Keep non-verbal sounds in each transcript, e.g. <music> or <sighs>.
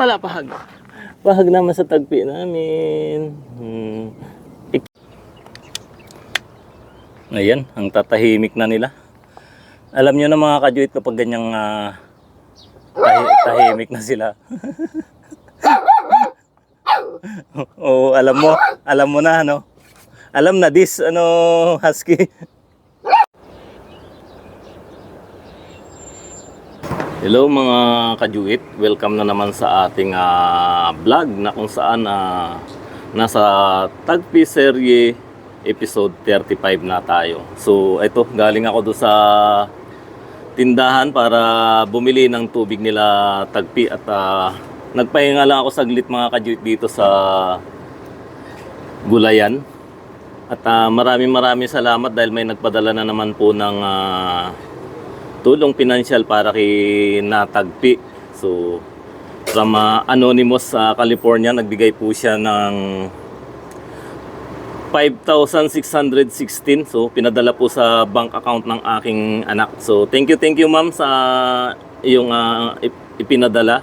pala, pahag. Pahag naman sa tagpi namin. Hmm. Ayan, ang tatahimik na nila. Alam nyo na mga kajuit kapag ganyang ah, tahi- tahimik na sila. <laughs> Oo, alam mo, alam mo na ano. Alam na this ano husky. Hello mga kajuit, welcome na naman sa ating ah, vlog na kung saan ah, nasa Tagpi Serye episode 35 na tayo. So ito, galing ako do sa tindahan para bumili ng tubig nila Tagpi at ah, nagpahinga lang ako saglit mga kajuit dito sa Gulayan. At ah, maraming maraming salamat dahil may nagpadala na naman po ng ah, tulong pinansyal para kay Natagpi. So, from uh, Anonymous sa California, nagbigay po siya ng 5,616. So, pinadala po sa bank account ng aking anak. So, thank you, thank you ma'am sa iyong uh, ip- ipinadala.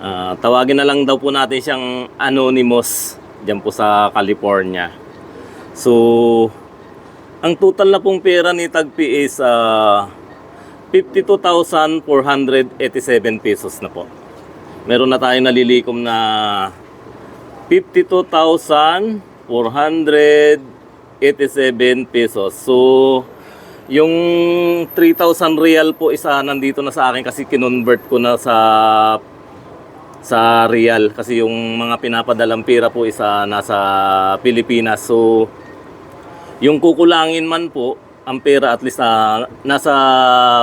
Ah, tawagin na lang daw po natin siyang Anonymous dyan po sa California. So, ang total na pong pera ni Tagpi is ah, 52,487 pesos na po. Meron na tayong nalilikom na 52,487 pesos. So, yung 3,000 real po isa nandito na sa akin kasi kinonvert ko na sa sa real kasi yung mga pinapadalang pera po isa nasa Pilipinas. So, yung kukulangin man po, ang pera at least ah, nasa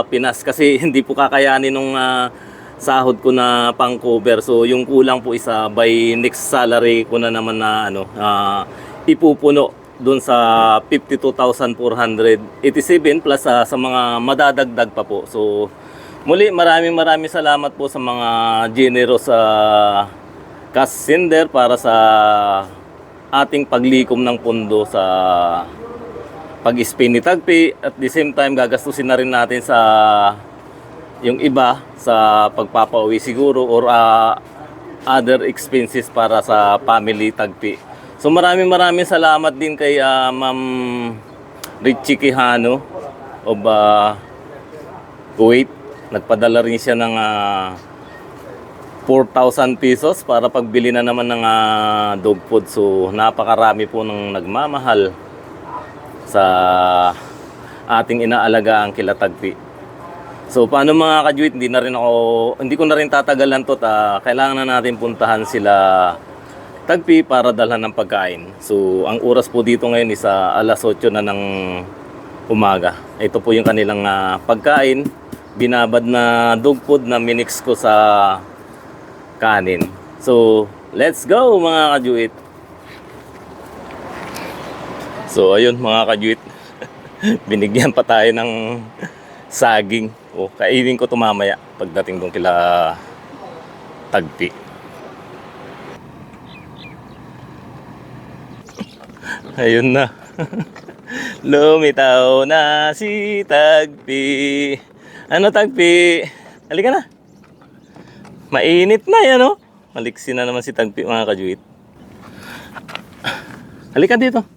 Pinas kasi <laughs> hindi po kakayanin nung ah, sahod ko na pang cover. So yung kulang po isa by next salary ko na naman na ano ah, ipupuno doon sa 52,487 plus ah, sa mga madadagdag pa po. So muli maraming maraming salamat po sa mga generous sa cash sender para sa ating paglikom ng pondo sa pag-spin ni Tagpi at the same time gagastusin na rin natin sa yung iba sa pagpapauwi siguro or ah, other expenses para sa family Tagpi. So maraming maraming salamat din kay ah, Ma'am Richie Quijano of ah, Kuwait. Nagpadala rin siya ng ah, 4,000 pesos para pagbili na naman ng ah, dog food. So napakarami po ng nagmamahal sa ating inaalagaan kila Tagpi. So paano mga kajuit, hindi na rin ako, hindi ko na rin tatagalan to, ta, kailangan na natin puntahan sila Tagpi para dalhan ng pagkain. So ang oras po dito ngayon is ah, alas 8 na ng umaga. Ito po yung kanilang ah, pagkain, binabad na dog food na minix ko sa kanin. So let's go mga kajuit. So ayun mga kajuit, <laughs> binigyan pa tayo ng saging. O kainin ko to mamaya pagdating doon kila Tagpi. <laughs> Ayun na. <laughs> Lumitaw na si Tagpi. Ano Tagpi? Halika na. Mainit na yan oh. Maliksi na naman si Tagpi mga kajuit. Halika dito.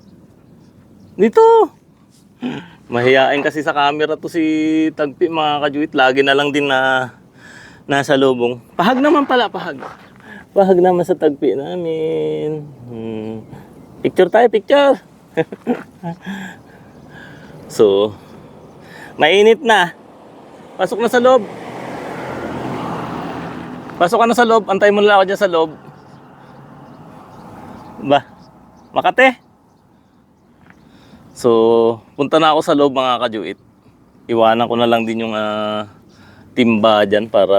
Dito. Mahihain kasi sa camera to si Tagpi mga kajuit. Lagi na lang din na nasa lubong. Pahag naman pala, pahag. Pahag naman sa Tagpi namin. Hmm. Picture tayo, picture. <laughs> so, mainit na. Pasok na sa loob. Pasok ka na sa loob. Antay mo lang ako dyan sa loob. Ba? Makate? So, punta na ako sa loob mga kajuit. Iwanan ko na lang din yung ah, timba dyan para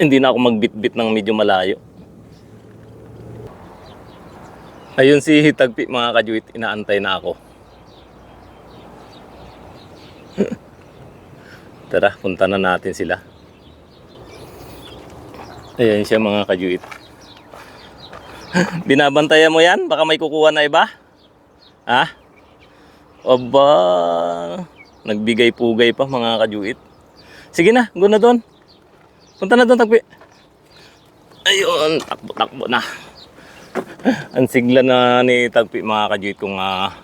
hindi na ako magbitbit ng medyo malayo. Ayun si Tagpi mga kajuit, inaantay na ako. <laughs> Tara, punta na natin sila. Ayan siya mga kajuit. <laughs> Binabantayan mo yan? Baka may kukuha na iba? Ha? Aba, nagbigay pugay pa mga kajuit. Sige na, go na doon. Punta na doon, Tagpi. Ayun, takbo-takbo na. Ang sigla na ni Tagpi mga kajuit kung ah,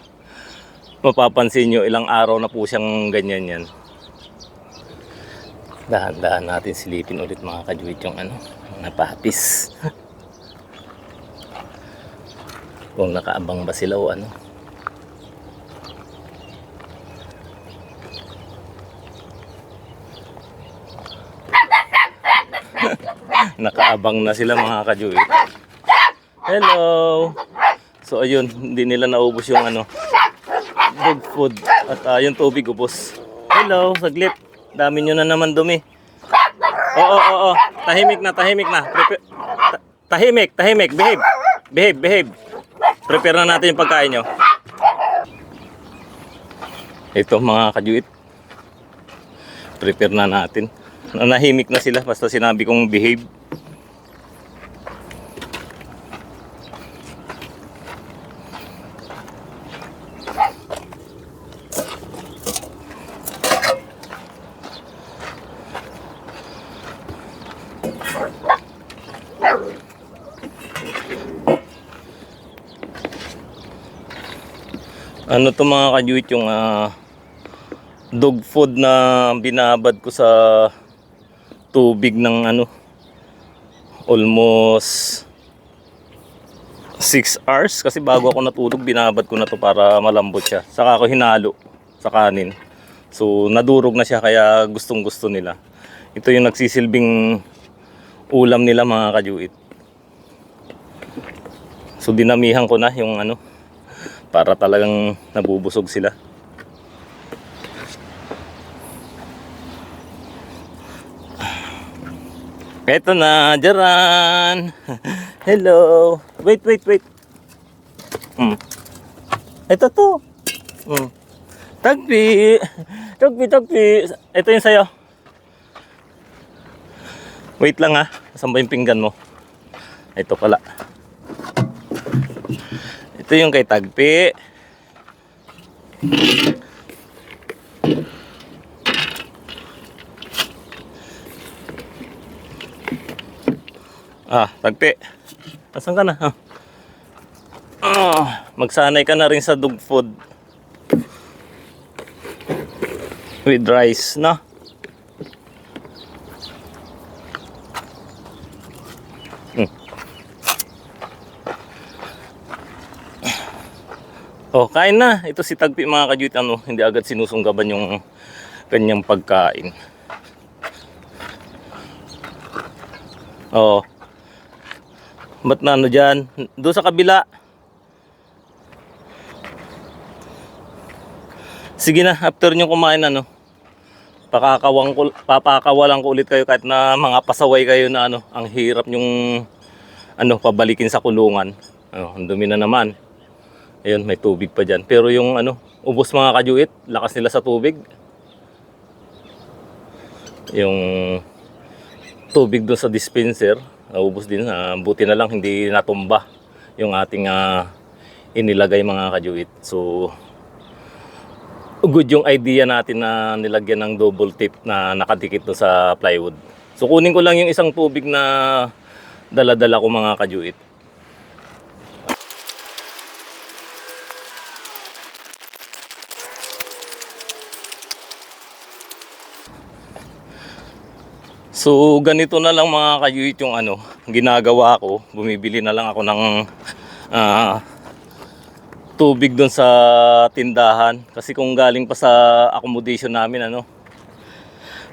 mapapansin nyo ilang araw na po siyang ganyan yan. Dahan-dahan natin silipin ulit mga kajuit yung ano, mga papis. <laughs> kung nakaabang ba sila o ano. Nakaabang na sila mga kajuit. Hello! So ayun, hindi nila naubos yung ano, dog food. At ah, yung tubig ubos. Hello, saglit. Dami nyo na naman dumi. Oo, oo, oo. Tahimik na, tahimik na. Prepa- ta- tahimik, tahimik. Behave. Behave, behave. Prepare na natin yung pagkain nyo. Ito mga kajuit. Prepare na natin. Nahimik na sila basta sinabi kong behave. Ano to mga kajuit yung ah, dog food na binabad ko sa tubig ng ano almost 6 hours kasi bago ako natulog binabad ko na to para malambot siya. Saka ako hinalo sa kanin. So nadurog na siya kaya gustong gusto nila. Ito yung nagsisilbing ulam nila mga kajuit. So dinamihan ko na yung ano para talagang nabubusog sila. Eto na, Jaran. <laughs> Hello. Wait, wait, wait. Hmm. Ito to. Hmm. Tagpi. Tagpi, tagpi. Ito yung sayo. Wait lang ha. Saan ba yung pinggan mo? Ito pala. Ito yung kay Tagpi. Ah, Tagpi. Asan ka na? Ah. Ah, magsanay ka na rin sa dog food. With rice, no? Oh, kain na. Ito si Tagpi mga kajuit, ano, hindi agad sinusunggaban yung kanyang pagkain. Oh. Ba't na ano dyan? Doon sa kabila. Sige na, after nyo kumain ano, pakakawang ko, papakawalan ko ulit kayo kahit na mga pasaway kayo na ano, ang hirap yung ano, pabalikin sa kulungan. Ano, ang dumi na naman. Ayun, may tubig pa dyan. Pero yung ano, ubos mga kajuit, lakas nila sa tubig. Yung tubig doon sa dispenser, naubos din. ah, buti na lang hindi natumba yung ating ah, inilagay mga kajuit. So, good yung idea natin na nilagyan ng double tip na nakadikit doon sa plywood. So, kunin ko lang yung isang tubig na dala-dala ko mga kajuit. So ganito na lang mga kayuit yung ano, ginagawa ko. Bumibili na lang ako ng ah, tubig doon sa tindahan. Kasi kung galing pa sa accommodation namin ano,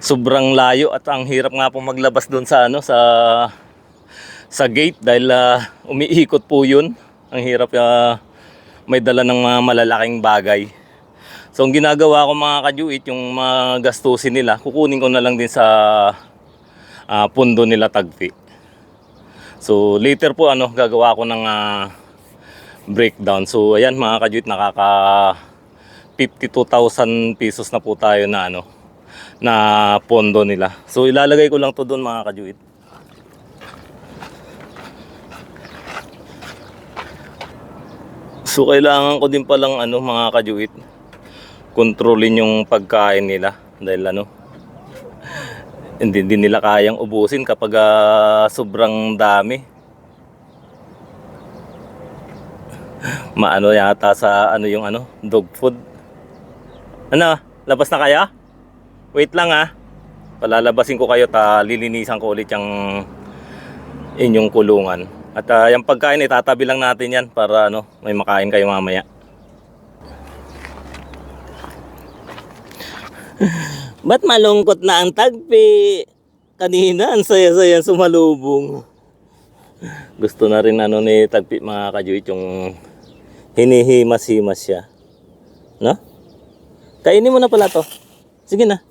sobrang layo at ang hirap nga pong maglabas doon sa ano sa sa gate dahil ah, umiikot po yun. Ang hirap ah, may dala ng mga malalaking bagay. So ang ginagawa ko mga kajuit, yung mga gastusin nila, kukunin ko na lang din sa ah, pundo nila tagpi. So later po ano gagawa ko ng ah, breakdown. So ayan mga kajuit nakaka 52,000 pesos na po tayo na ano na pondo nila. So ilalagay ko lang to doon mga kajuit. So kailangan ko din palang ano mga kajuit kontrolin yung pagkain nila dahil ano hindi din nila kayang ubusin kapag ah, sobrang dami. Maano yata sa ano yung ano, dog food. Ano, labas na kaya? Wait lang ah. Palalabasin ko kayo ta lilinisan ko ulit yung inyong kulungan. At ah, yung pagkain itatabi lang natin yan para ano, may makain kayo mamaya. <laughs> Ba't malungkot na ang tagpi? Kanina, ang saya-saya sumalubong. Gusto na rin ano ni tagpi mga kajuit yung hinihimas-himas siya. No? Kainin mo na pala to. Sige na.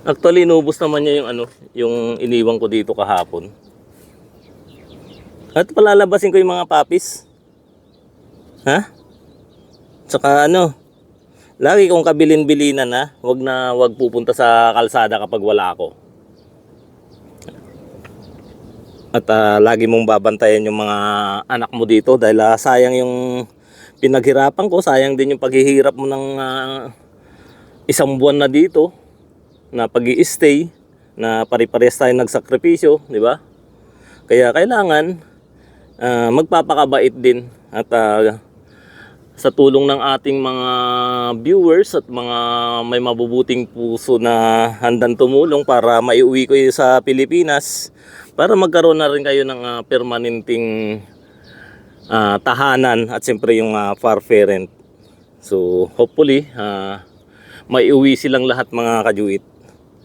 Actually, inubos naman niya yung ano, yung iniwan ko dito kahapon. At palalabasin ko yung mga papis. Ha? Tsaka ano, lagi kong kabilin-bilinan na, wag na wag pupunta sa kalsada kapag wala ako. At ah, lagi mong babantayan yung mga anak mo dito dahil ah, sayang yung pinaghirapan ko, sayang din yung paghihirap mo ng ah, isang buwan na dito na pag stay na pare-parehas tayo nagsakripisyo, di ba? Kaya kailangan ah, magpapakabait din at ah, sa tulong ng ating mga viewers at mga may mabubuting puso na handang tumulong para maiuwi ko sa Pilipinas para magkaroon na rin kayo ng ah, permanenteng ah, tahanan at siyempre yung ah, far parent. So hopefully ah, maiuwi silang lahat mga kajuit.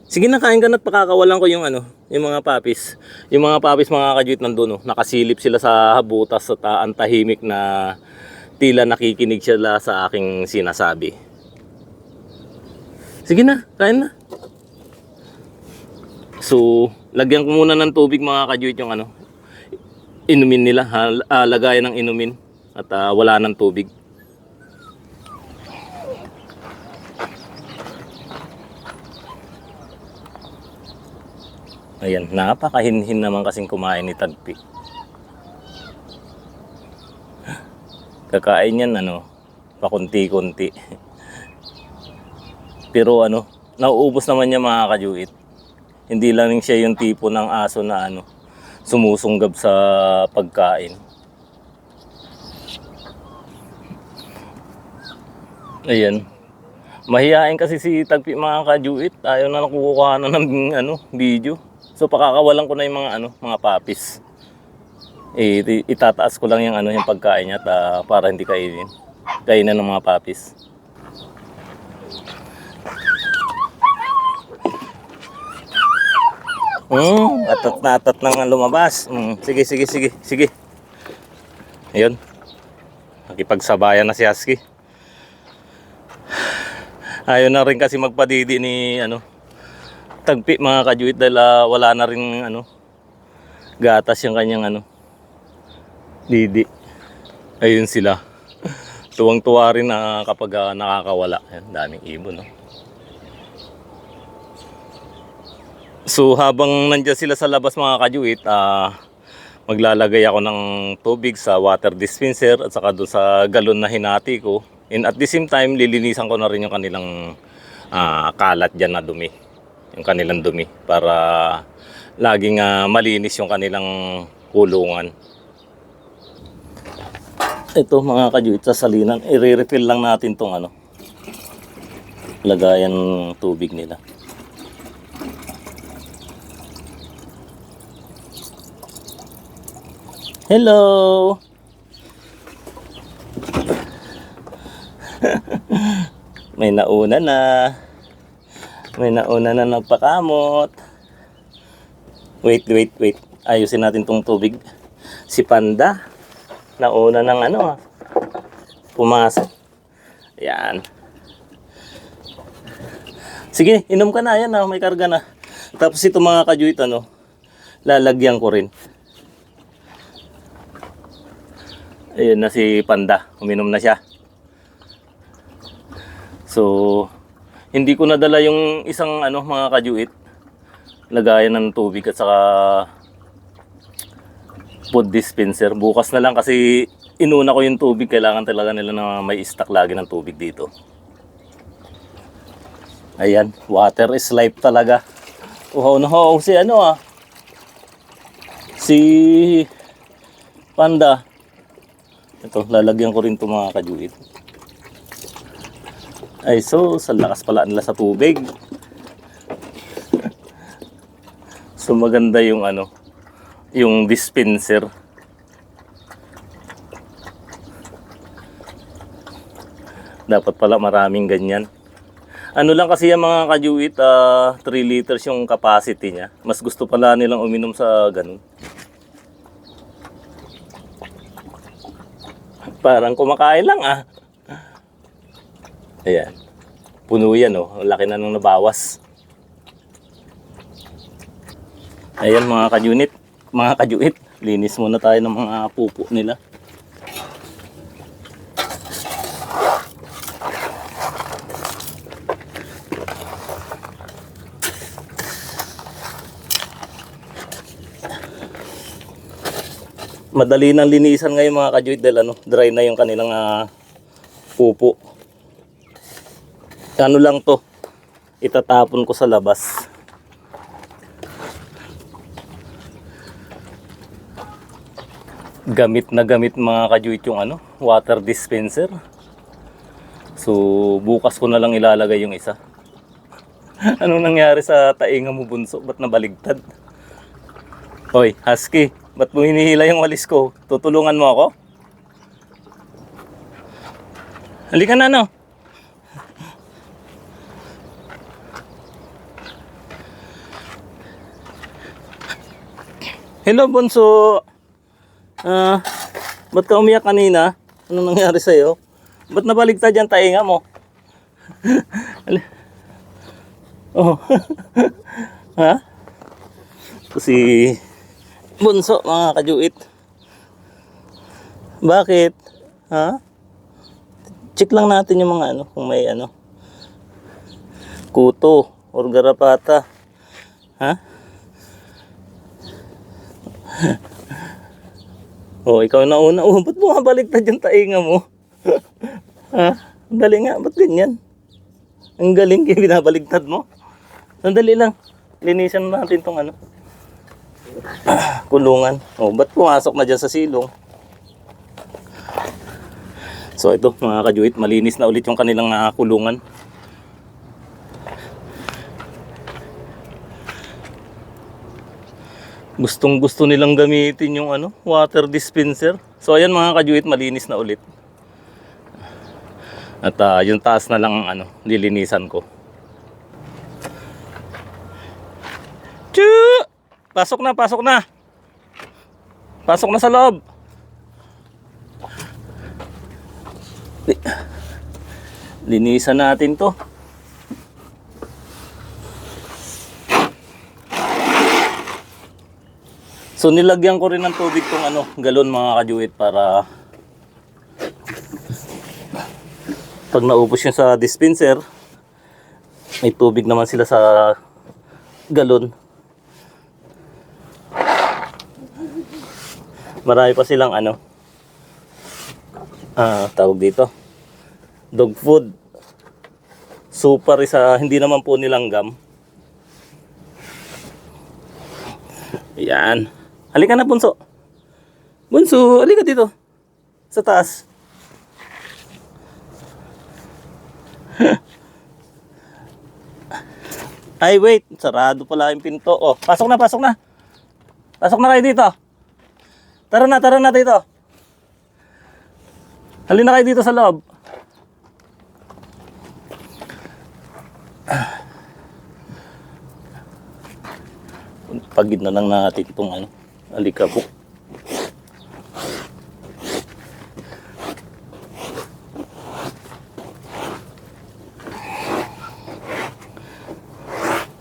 Sige na kain ka na at pakakawalan ko yung ano, yung mga papis. Yung mga papis mga kajuit nandun, oh, nakasilip sila sa habutas at ah, ang tahimik na tila nakikinig sila sa aking sinasabi. Sige na, kain na. So, lagyan ko muna ng tubig mga kajuit yung ano, inumin nila, ha, ah, lagayan ng inumin at ah, wala ng tubig. Ayan, napakahinhin naman kasing kumain ni Tagpi. Kakain yan ano, pakunti-kunti. <laughs> Pero ano, nauubos naman niya mga kajuit. Hindi lang siya yung tipo ng aso na ano, sumusunggab sa pagkain. Ayan. Mahihain kasi si Tagpi mga kajuit. Ayaw na nakukuha na ng ano, video. So pakakawalan ko na yung mga ano, mga papis. Eh, itataas ko lang yung ano, yung pagkain niya ta, para hindi kainin. Kainan ng mga papis. Hmm, atat na atat nang lumabas. Hmm, sige, sige, sige, sige. Ayun. Nakipagsabayan na si Husky. Ayaw na rin kasi magpadidi ni ano, tagpi mga kajuit dahil ah, wala na rin ano, gatas yung kanyang ano, didi. Ayun sila. Tuwang-tuwa rin na kapag ah, nakakawala. Ayan, daming ibon, no? So habang nandiyan sila sa labas mga kajuit, ah, maglalagay ako ng tubig sa water dispenser at saka doon sa galon na hinati ko. And at the same time, lilinisan ko na rin yung kanilang ah, kalat dyan na dumi. Yung kanilang dumi para laging ah, malinis yung kanilang kulungan. Ito mga kajuit sa salinan, i-refill lang natin tong ano, lagayan tubig nila. Hello! <laughs> May nauna na. May nauna na nagpakamot. Wait, wait, wait. Ayusin natin tong tubig. Si Panda. Nauna ng ano ah. Pumasok. Yan. Sige, inom ka na. Yan ah, may karga na. Tapos ito mga kajuit ano, lalagyan ko rin. Ayun na si Panda. Uminom na siya. So, hindi ko nadala yung isang ano mga kajuit. Lagayan ng tubig at saka food dispenser. Bukas na lang kasi inuna ko yung tubig. Kailangan talaga nila na may stock lagi ng tubig dito. Ayan, water is life talaga. Uhaw na uhaw si ano ah. Si Panda. Ito, lalagyan ko rin ito mga kajuit. Ay, so, sa lakas pala nila sa tubig. <laughs> so, maganda yung ano, yung dispenser. Dapat pala maraming ganyan. Ano lang kasi yung mga kajuit, 3 liters yung capacity niya. Mas gusto pala nilang uminom sa ganun. Parang kumakain lang ah. Ayan. Puno yan oh. Laki na nung nabawas. Ayan mga kajunit. Mga kajuit. Linis muna tayo ng mga pupo nila. Madali nang linisan ngayon mga kajuit dahil ano, dry na yung kanilang ah, pupo. Ano lang to, itatapon ko sa labas. Gamit na gamit mga kajuit yung ano, water dispenser. So bukas ko na lang ilalagay yung isa. <laughs> Anong nangyari sa tainga mo bunso? Ba't nabaligtad? Hoy, Husky, ba't mo hinihila yung walis ko? Tutulungan mo ako? Halika na, no? Hello, Bunso. Ah, ba't ka umiyak kanina? Ano nangyari sa'yo? Ba't nabaligtad yung tainga mo? <laughs> Oh. <laughs> ha? Ito si Bunso, mga kajuit. Bakit? Ha? Check lang natin yung mga ano, kung may ano. Kuto or garapata. Ha? <laughs> oh, ikaw na una. Oh, ba't bumabaliktad yung tainga mo? ha? <laughs> Ang galing nga, ba't ganyan? Ang galing <laughs> kaya binabaligtad mo. Sandali lang. Linisan natin tong ano. <clears throat> kulungan. Oh, ba't pumasok na dyan sa silong? So ito mga kajuit, malinis na ulit yung kanilang ah, kulungan. Gustong gusto nilang gamitin yung ano, water dispenser. So ayan mga kajuit, malinis na ulit. At ah, yung taas na lang ang ano, lilinisan ko. Chu! Pasok na, pasok na. Pasok na sa loob. Li- Linisan natin to. So nilagyan ko rin ng tubig tong ano, galon mga kajuit para pag naubos yun sa dispenser, may tubig naman sila sa galon. Marami pa silang ano, ah, tawag dito, dog food. Super isa, hindi naman po nilanggam. Yan. Halika na, Bunso. Bunso, halika dito. Sa taas. <laughs> Ay, wait. Sarado pala yung pinto. Oh, pasok na, pasok na. Pasok na kayo dito. Tara na, tara na dito. Halina kayo dito sa loob. <sighs> Pagid na lang natin itong ano, alikabok.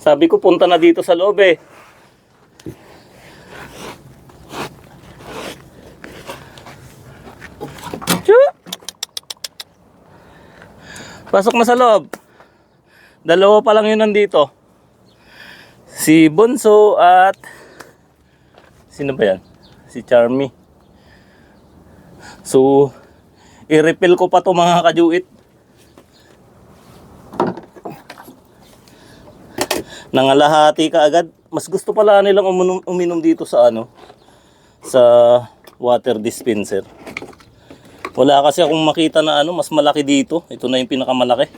Sabi ko punta na dito sa loob eh. Pasok na sa loob. Dalawa pa lang yun nandito. Si Bonso at sino ba yan? Si Charmy. So, i-refill ko pa to mga kajuit. Nangalahati ka agad. Mas gusto pala nilang uminom, uminom dito sa ano, sa water dispenser. Wala kasi akong makita na ano, mas malaki dito. Ito na yung pinakamalaki.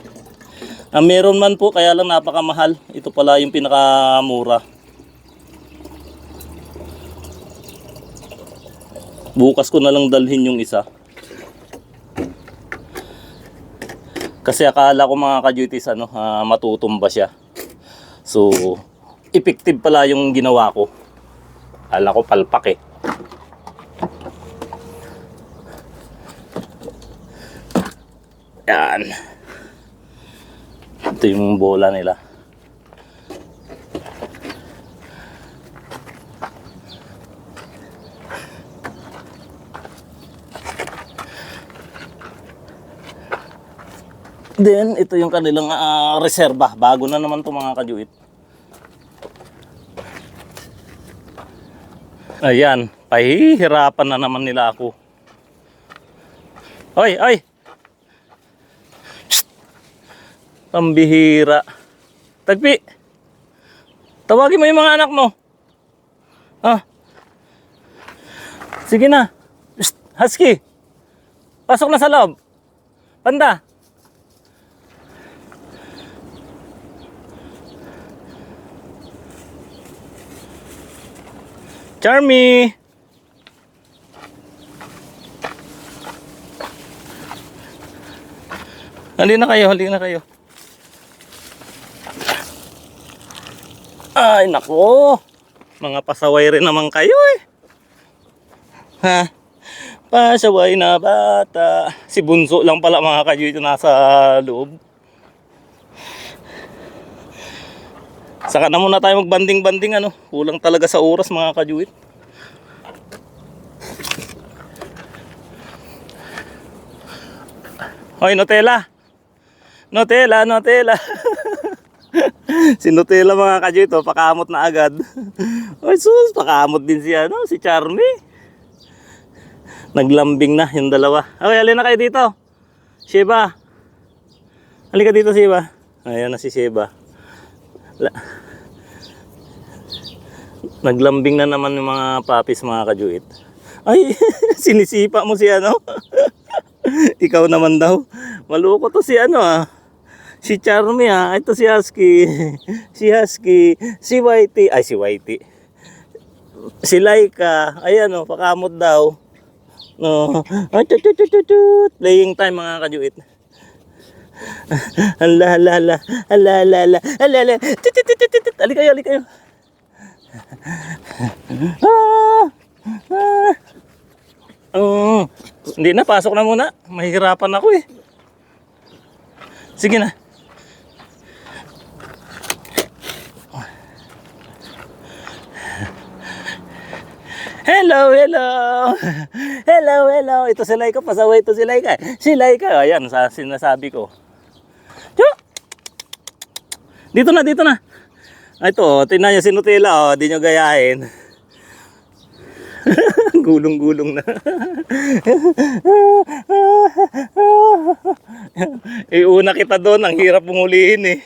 Ah, meron man po, kaya lang napakamahal. Ito pala yung pinakamura. Bukas ko na lang dalhin yung isa. Kasi akala ko mga ka-duties, ano, ah, matutumba siya. So, effective pala yung ginawa ko. Akala ko palpak eh. Yan. Ito yung bola nila. Then, ito yung kanilang ah, reserba. Bago na naman to mga kajuit. Ayan, pahihirapan na naman nila ako. Oy, oy! Psst! Pambihira. Tagpi! Tawagin mo yung mga anak mo. Ah. Sige na. Psst! Husky! Pasok na sa loob. Panda! Charmy! Hali na kayo, hali na kayo. Ay, nako. Mga pasaway rin naman kayo eh. Ha? Pasaway na bata. Si Bunso lang pala mga kayo ito nasa loob. Saka na muna tayo magbanding-banding ano. Kulang talaga sa oras mga kajuit. Hoy, Nutella. Nutella, Nutella. <laughs> si Nutella mga kajuit, oh, pakamot na agad. <laughs> Hoy, sus, pakamot din si ano, si Charmy. Naglambing na yung dalawa. Okay, alin na kayo dito. Sheba. Halika dito, Sheba. Ayan na si Sheba. La- Naglambing na naman yung mga papis mga kajuit. Ay, <laughs> sinisipa mo si ano? <laughs> Ikaw naman daw. Maluko to si ano ah. Si Charmy ah. Ito si Husky. <laughs> Si Husky. Si Whitey. Ay, si Whitey. Si Laika. Ayan oh, pakamot daw. No. Ay, tut, tut, tut, tut. Playing time mga kajuit. Ala, ala, ala. Ala, ala, ala. Ala, ala. Tut, tut, tut, tut, tut. Ali kayo, ali kayo. Ah! Ah! Oo. hindi na, pasok na muna. Mahihirapan ako eh. Sige na. Hello, hello. Hello, hello. Ito si Laika. Pasaway ito si Laika. Si Laika. Ayan, sa sinasabi ko. Dito na, dito na. Ito, tingnan niyo si Nutella. Oh, di nyo gayahin. <laughs> Gulong-gulong na. <laughs> eh, una kita doon. Ang hirap pumulihin eh.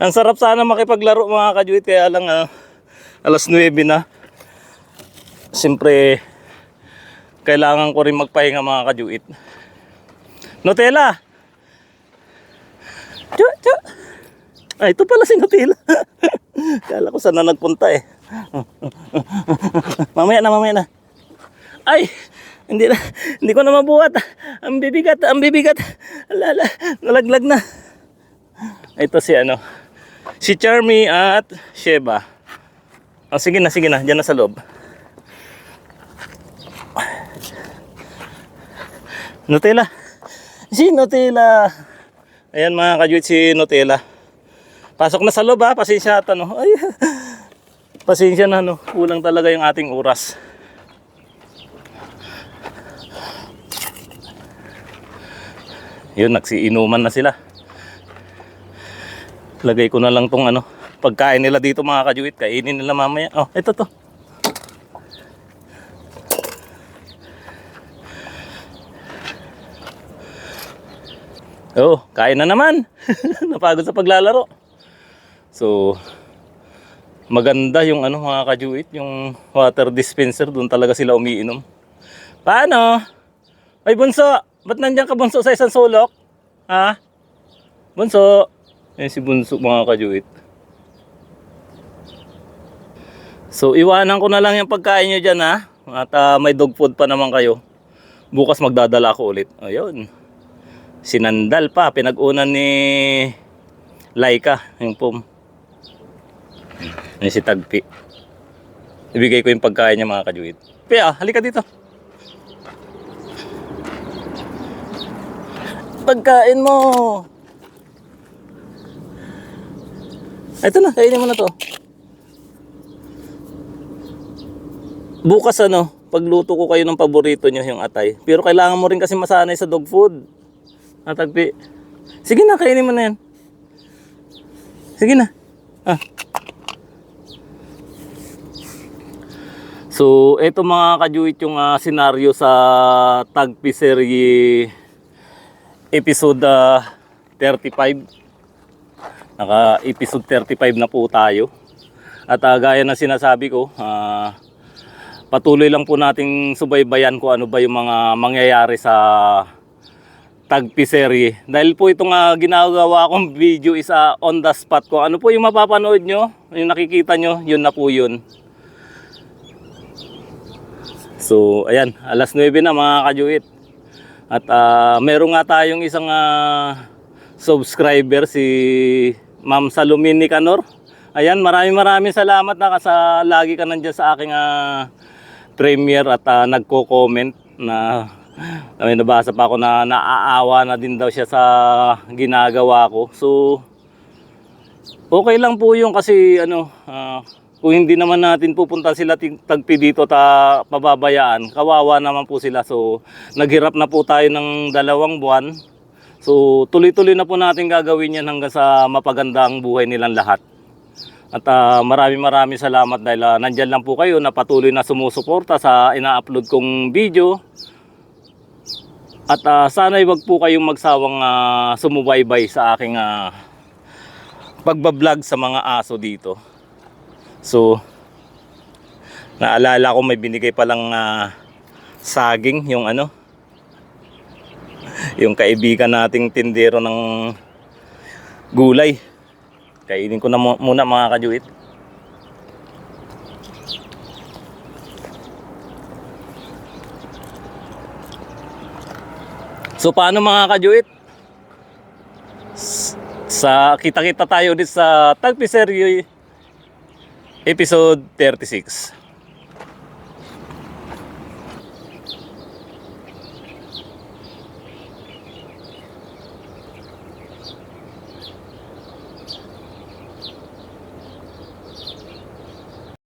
Ang sarap sana makipaglaro mga kajuit. Kaya lang ah, alas 9 na. Siyempre, kailangan ko rin magpahinga mga kajuit. Nutella! Chu, chu. Ay, ito pala si Nutella. <laughs> Kala ko saan na nagpunta eh. <laughs> mamaya na, mamaya na. Ay, hindi na, hindi ko na mabuhat. Ang bibigat, ang bibigat. Alala, nalaglag na. Ito si ano, si Charmy at Sheba. Oh, sige na, sige na, dyan na sa loob. Nutella. Si Nutella. Ayan mga kajuit si Nutella. Pasok na sa loob ha, pasensya at ano. Ay, <laughs> pasensya na no, kulang talaga yung ating oras. Yun, nagsiinuman na sila. Lagay ko na lang tong ano, pagkain nila dito mga kajuit, kainin nila mamaya. Oh, ito to. Oh, kain na naman. <laughs> Napagod sa paglalaro. So, maganda yung ano mga kajuit, yung water dispenser, doon talaga sila umiinom. Paano? Ay, Bunso! Ba't nandiyan ka, Bunso, sa isang sulok? Ha? Bunso! Yan si Bunso, mga kajuit. So, iwanan ko na lang yung pagkain nyo dyan, ha? At ah, may dog food pa naman kayo. Bukas magdadala ako ulit. Ayun. Sinandal pa. Pinag-unan ni Laika, yung pum. Yan si Tagpi. Ibigay ko yung pagkain niya mga kajuit. Pia, halika dito. Pagkain mo. Ito na, kainin mo na to. Bukas ano, pagluto ko kayo ng paborito nyo yung atay. Pero kailangan mo rin kasi masanay sa dog food. Natagpi. Sige na, kainin mo na yan. Sige na. Ah. So, eto mga kajuit yung ah, senaryo sa Tagpi Serie episode ah, 35. Naka episode 35 na po tayo. At ah, gaya ng sinasabi ko, ah, patuloy lang po nating subaybayan kung ano ba yung mga mangyayari sa Tagpi Serie. Dahil po itong ah, ginagawa kong video is ah, on the spot ko. Ano po yung mapapanood nyo, yung nakikita nyo, yun na po yun. So, ayan, alas 9 na mga kajuit. At ah, meron nga tayong isang ah, subscriber si Ma'am Salumin Nicanor. Ayan, maraming maraming salamat na sa lagi ka nandiyan sa aking ah, premiere at ah, nagko-comment na may nabasa pa ako na naaawa na din daw siya sa ginagawa ko. So, okay lang po yung kasi ano, ah, kung hindi naman natin pupunta sila tagpi dito ta pababayaan, kawawa naman po sila. So, naghirap na po tayo ng dalawang buwan. So, tuloy-tuloy na po natin gagawin yan hanggang sa mapagandang buhay nilang lahat. At ah, maraming maraming salamat dahil ah, nandyan lang po kayo na patuloy na sumusuporta sa ina-upload kong video. At ah, sana'y wag po kayong magsawang ah, sumubaybay sa aking ah, pagbablog sa mga aso dito. So, naalala ko may binigay palang ah, saging yung ano, yung kaibigan nating tindero ng gulay. Kainin ko na mu- muna mga kajuit. So paano mga kajuit? Sa kita-kita tayo ulit sa Tagpiseryo episode 36.